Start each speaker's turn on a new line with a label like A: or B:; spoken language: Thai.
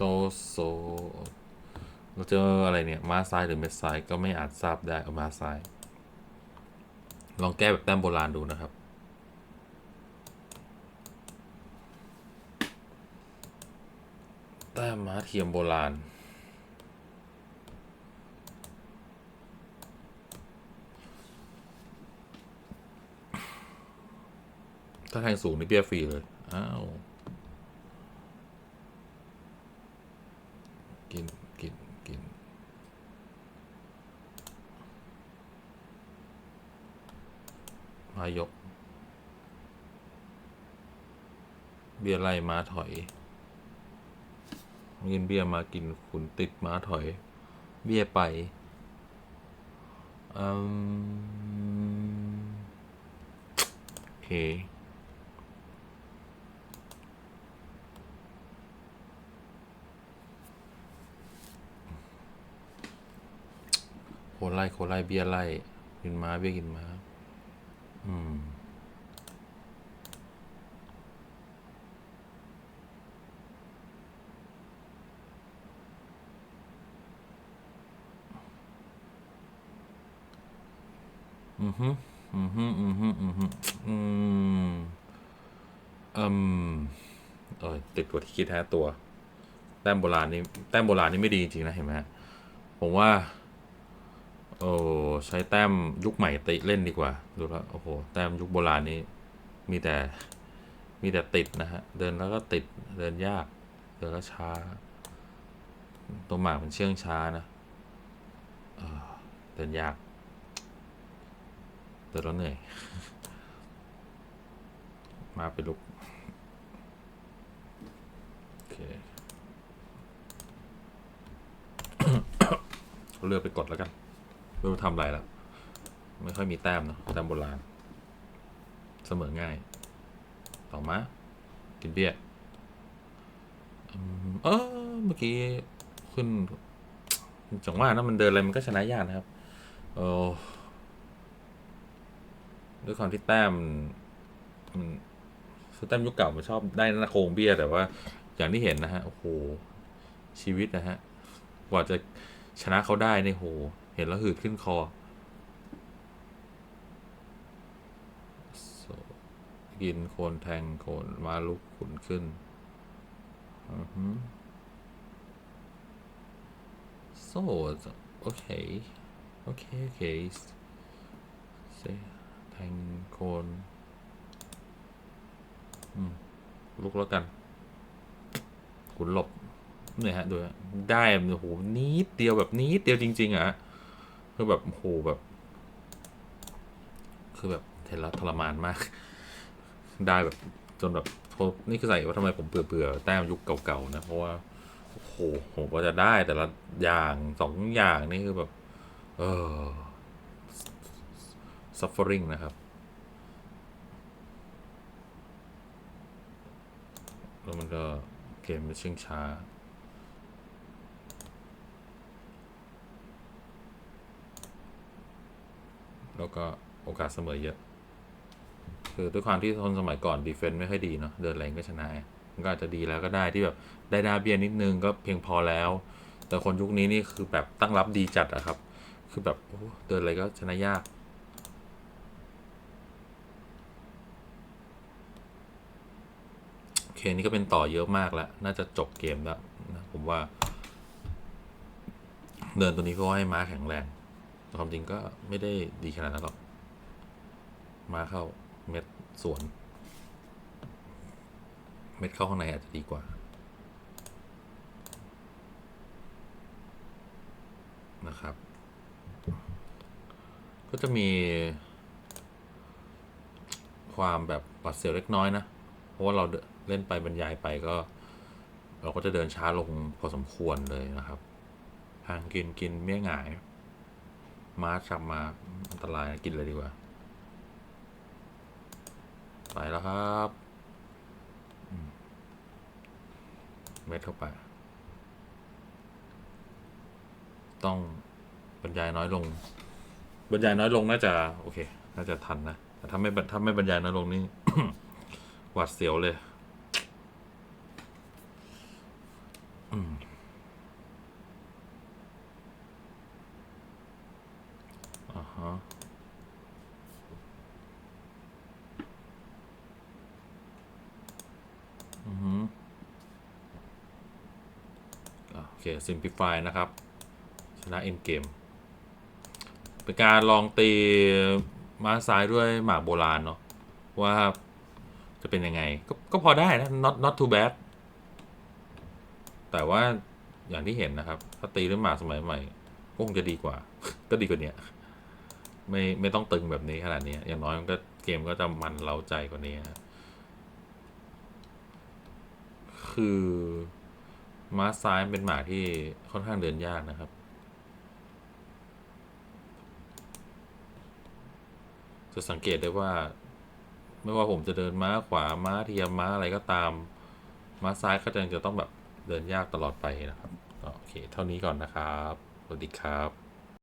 A: โซ เราเจออะไรเนี่ยม้าซ้ายหรือเม็ดซ้ายก็ไม่อาจทราบได้เอาม้าซ้าย ลองแก้แบบแต้มโบราณดูนะครับแต้มม้าเทียมโบราณ ถ้าแทงสูงนี่เบี้ยฟรีเลย อ้าว กิน กิน กิน มายก เบี้ยไล่ม้าถอยกินเบี้ยมากินขุนติดม้าถอย เบี้ยไปอืมโอเคโคไล่โคไล่เบี้ยไล่กินม้าเบี้ยกินม้า อือฮึอือฮึอือฮึอือฮึอืมอืมเออติดกว่าที่คิดแท้ตัว แต้มโบราณนี่แต้มโบราณนี่ไม่ดีจริงนะเห็นไหมผมว่า โอ้ใช้แต้มยุคใหม่ติเล่นดีกว่า ดูแล้วโอ้โหแต้มยุคโบราณนี้มีแต่มีแต่ติดนะฮะ เดินแล้วก็ติดเดินยาก เดินแล้วช้า ตัวหมากมันเชื่องช้านะเเดินยาก เดินแล้วเหนื่อย มาไปลุก โอเค เลือกไปกดแล้วกันไม่รู้ทำอะไรแล้ว ไม่ค่อยมีแต้มเนอะแต้มโบราณ เสมอง่าย ต่อมา กินเบี้ยเออเมื่อกี้ขึ้นจังว่านะมันเดินอะไรมันก็ชนะยากนะครับ เออ ด้วยความที่แต้มมันคือแต้มยุคเก่ามันชอบได้นาโคงเบี้ยแต่ว่า อย่างที่เห็นนะฮะโอ้โหชีวิตนะฮะกว่าจะชนะเขาได้เนี่ยโห เห็นแล้วหืดขึ้นคอกินโคนแทงโคนมาลุกขุนขึ้นอือฮึ so โอเค โอเค โอเคเซ ทงโคนลุกแล้วกัน ขุนหลบเนี่ยฮะดูได้โอ้โหนิดเดียวแบบนิดเดียวจริง ๆอะคือแบบโอ้โหแบบ คือแบบเห็นแล้วทรมานมาก ได้แบบจนแบบนี่คือใส่ว่าทำไมผมเบื่อเบื่อๆแต้มยุคเก่าๆนะ เพราะว่าโอ้โหผมก็จะได้แต่ละอย่างสองอย่างนี่คือแบบ เออ suffering นะครับ แล้วมันก็เกมมันเชื่องช้า แล้วก็โอกาสเสมอเยอะ คือด้วยความที่คนสมัยก่อนดีเฟนต์ไม่ค่อยดีเนาะ เดินแรงก็ชนะ มันก็อาจจะดีแล้วก็ได้ที่แบบได้ดาเบียนิดนึงก็เพียงพอแล้ว แต่คนยุคนี้นี่คือแบบตั้งรับดีจัดอะครับ คือแบบเดินอะไรก็ชนะยาก โอ เคนี่ก็เป็นต่อเยอะมากแล้ว น่าจะจบเกมแล้วนะผมว่า เดินตัวนี้ก็ให้ม้าแข็งแรงแความจริงก็ไม่ได้ดีขนาดนั้นหรอก ม้าเข้าเม็ดสวน เม็ดเข้าข้างในอาจจะดีกว่านะครับ ก็จะมีความแบบปัดเสียวเล็กน้อยนะ เพราะว่าเรา เล่นไปบรรยายไปก็ เราก็จะเดินช้าลงพอสมควรเลยนะครับทางกินกินเมี่ยหงาย มาจับมาอันตรายกินเลยดีกว่า ไปแล้วครับเม็ดเข้าไป ต้องบรรยายน้อยลง บรรยายน้อยลงน่าจะ โอเค น่าจะทันนะ แต่ถ้าไม่ถ้าไม่บรรยายน้อยลงนี่ หวาดเสียวเลย อืมอ่าฮะอือฮึอะโอเค simplify นะครับ ชนะ end game เป็นการลองตีม้าซ้ายด้วยหมากโบราณเนาะว่าจะเป็นยังไงกก็พอได้นะ not not too bad แต่ว่าอย่างที่เห็นนะครับ ถ้าตีด้วยหมากสมัยใหม่ก็คงจะดีกว่า ก็ดีกว่าเนี้ยไม่ไม่ต้องตึงแบบนี้ขนาดนี้อย่างน้อยมันก็เกมก็จะมันเล้าใจกว่านี้ฮะคือม้าซ้ายเป็นหมาที่ค่อนข้างเดินยากนะครับ จะสังเกตได้ว่า ไม่ว่าผมจะเดินม้าขวาม้าเทียมม้าอะไรก็ตาม ม้าซ้ายก็จะจะต้องแบบ เดินยากตลอดไปนะครับโอเค เท่านี้ก่อนนะครับ สวัสดีครับ